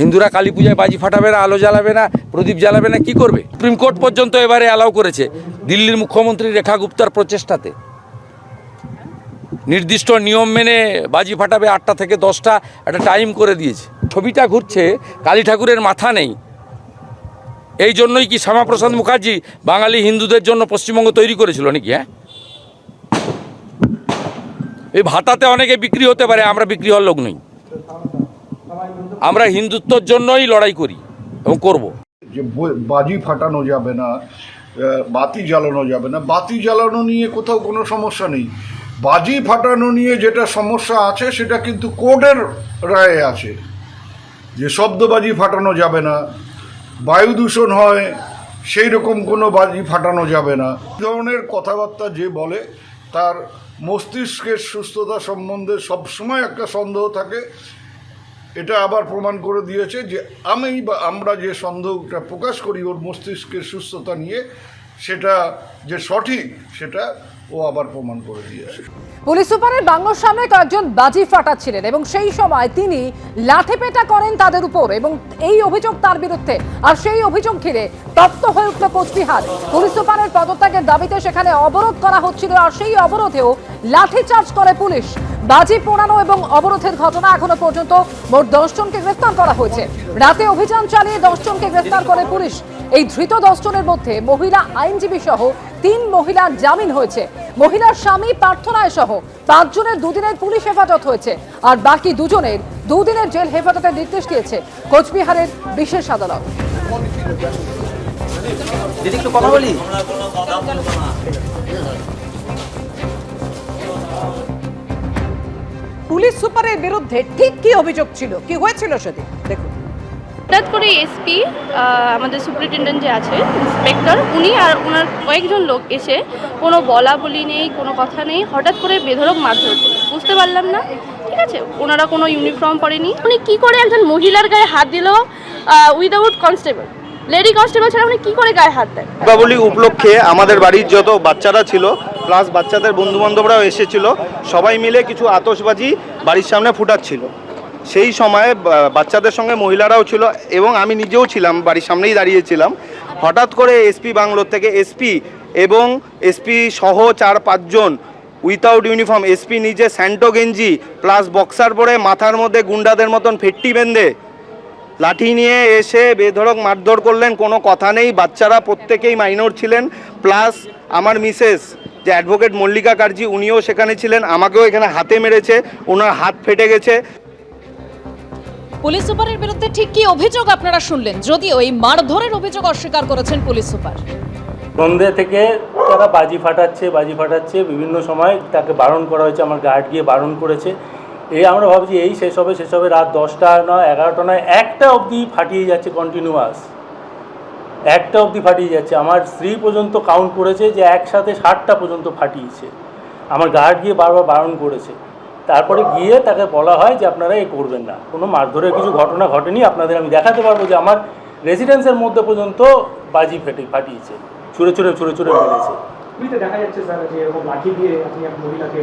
হিন্দুরা কালী পূজায় বাজি ফাটাবে না, আলো জ্বালাবে না, প্রদীপ জ্বালাবে না, কি করবে? সুপ্রিম কোর্ট পর্যন্ত এবারে অ্যালাউ করেছে দিল্লির মুখ্যমন্ত্রী রেখা গুপ্তার প্রচেষ্টাতে। নির্দিষ্ট নিয়ম মেনে বাজি ফাটাবে আটটা থেকে দশটা, একটা টাইম করে দিয়েছে। ছবিটা ঘুরছে, কালী ঠাকুরের মাথা নেই। এই জন্যই কি শ্যামাপ্রসাদ মুখার্জি বাঙালি হিন্দুদের জন্য পশ্চিমবঙ্গ তৈরি করেছিল নাকি হ্যাঁ? এই ভাতাতে অনেকে বিক্রি হতে পারে, আমরা বিক্রি হওয়ার লোক নই। আমরা হিন্দুত্বর জন্যই লড়াই করি এবং করব। যে বাজি ফাটানো যাবে না বাতি জ্বালানো যাবে না। বাতি জ্বালানো নিয়ে কোথাও কোনো সমস্যা নেই। বাজি ফাটানো নিয়ে যেটা সমস্যা আছে, সেটা কিন্তু কোর্টের রায়ে আছে। যে শব্দবাজি ফাটানো যাবে না, বায়ু দূষণ হয়, সেই রকম কোনো বাজি ফাটানো যাবে না। ধরনের কথাবার্তা যে বলে, তার মস্তিষ্কের সুস্থতা সম্বন্ধে সবসময় একটা সন্দেহ থাকে। এটা আবার প্রমাণ করে দিয়েছে যে আমি বা আমরা যে সন্দেহটা প্রকাশ করি ওর মস্তিষ্কের সুস্থতা নিয়ে, সেটা যে সঠিক, সেটা ও আবার প্রমাণ করে দিয়েছে। পুলিশ সুপারের বাংলোর সামনে কয়েকজন বাজি ফাটাচ্ছিলেন এবং সেই সময় তিনি লাঠিপেটা করেন তাদের উপর এবং এই অভিযোগ তার বিরুদ্ধে। আর সেই অভিযোগ ঘিরে তপ্ত হয়ে উঠল কোচবিহার। পুলিশ সুপারের পদত্যাগের দাবিতে সেখানে অবরোধ করা হচ্ছিল আর সেই অবরোধেও লাঠিচার্জ করে পুলিশ। বাজি পোড়ানো এবং অবরোধের ঘটনা এখনও পর্যন্ত মোট দশ জনকে গ্রেফতার করা হয়েছে। রাতে অভিযান চালিয়ে দশ জনকে গ্রেফতার করে পুলিশ। এই ধৃত দশ জনের মধ্যে মহিলা আইনজীবী সহ তিন মহিলার জামিন হয়েছে। মহিলার স্বামী প্রার্থনায় সহ পাঁচজনের দুদিনের পুলিশ হেফাজত হয়েছে আর বাকি দুজনের দুদিনের জেল হেফাজতের নির্দেশ দিয়েছে কোচবিহারের বিশেষ আদালত। কথা বলি? সুপারের বিরুদ্ধে ঠিক কি অভিযোগ ছিল? কি হয়েছিল সেদিন? দেখুন। হঠাৎ করে এসপি আমাদের সুপারিনটেন্ডেন্ট যে আছে ইন্সপেক্টর উনি আর ওনার কয়েকজন লোক এসে কোনো বলা বলি নেই কোনো কথা নেই হঠাৎ করে বেধরক মারধর বুঝতে পারলাম না। ঠিক আছে ওনারা কোনো ইউনিফর্ম পরেনি। উনি কি করে একজন মহিলার গায়ে হাত দিল উইদাউট কনস্টেবল লেডি কনস্টেবল ছাড়া উনি কি করে গায়ে হাত দেয় দীপাবলি উপলক্ষে আমাদের বাড়ির যত বাচ্চারা ছিল প্লাস বাচ্চাদের বন্ধু বান্ধবরাও এসেছিল। সবাই মিলে কিছু আতসবাজি বাড়ির সামনে ফুটাচ্ছিল। সেই সময়ে বাচ্চাদের সঙ্গে মহিলারাও ছিল এবং আমি নিজেও ছিলাম, বাড়ির সামনেই দাঁড়িয়েছিলাম। হঠাৎ করে এসপি বাংলোর থেকে এসপি এবং এসপি সহ চার, পাঁচজন উইথাউট ইউনিফর্ম এসপি নিজে স্যান্টো গেঞ্জি প্লাস বক্সার পরে মাথার মধ্যে গুন্ডাদের মতন ফেট্টি বেঁধে লাঠি নিয়ে এসে বেধড়ক মারধর করলেন, কোনো কথা নেই। বাচ্চারা প্রত্যেকেই মাইনর ছিলেন প্লাস আমার মিসেস যে অ্যাডভোকেট মল্লিকা কার্জি উনিও সেখানে ছিলেন আমাকেও এখানে হাতে মেরেছে ওনার হাত ফেটে গেছে। পুলিশ সুপারের বিরুদ্ধে ঠিক কি অভিযোগ আপনারা শুনলেন? যদিও এই মারধরের অভিযোগ অস্বীকার করেছেন পুলিশ সুপার। সন্ধ্যে থেকে তারা বাজি ফাটাচ্ছে বাজি ফাটাচ্ছে বিভিন্ন সময় তাকে বারণ করা হয়েছে আমার গার্ড গিয়ে বারণ করেছে। এই আমরা ভাবছি এই শেষ হবে শেষ হবে রাত দশটা নয় এগারোটা নয় একটা অবধি ফাটিয়ে যাচ্ছে কন্টিনিউয়াস একটা অবধি ফাটিয়ে যাচ্ছে। আমার স্ত্রী পর্যন্ত কাউন্ট করেছে যে একসাথে ষাটটা পর্যন্ত ফাটিয়েছে। আমার গার্ড গিয়ে বারবার বারণ করেছে। তারপরে গিয়ে তাকে বলা হয় যে, আপনারা এ করবেন না। কোনো মারধরের কিছু ঘটনা ঘটেনি। আপনাদের আমি দেখাতে পারব যে আমার রেসিডেন্সের মধ্যে পর্যন্ত বাজি ফেটে, ফাটিয়েছে। ছুঁড়ে ছুঁড়ে ছুঁড়ে ছুঁড়ে মেরেছে। দেখা যাচ্ছে, স্যার, যে এরকম লাঠি দিয়ে আপনি এক মহিলাকে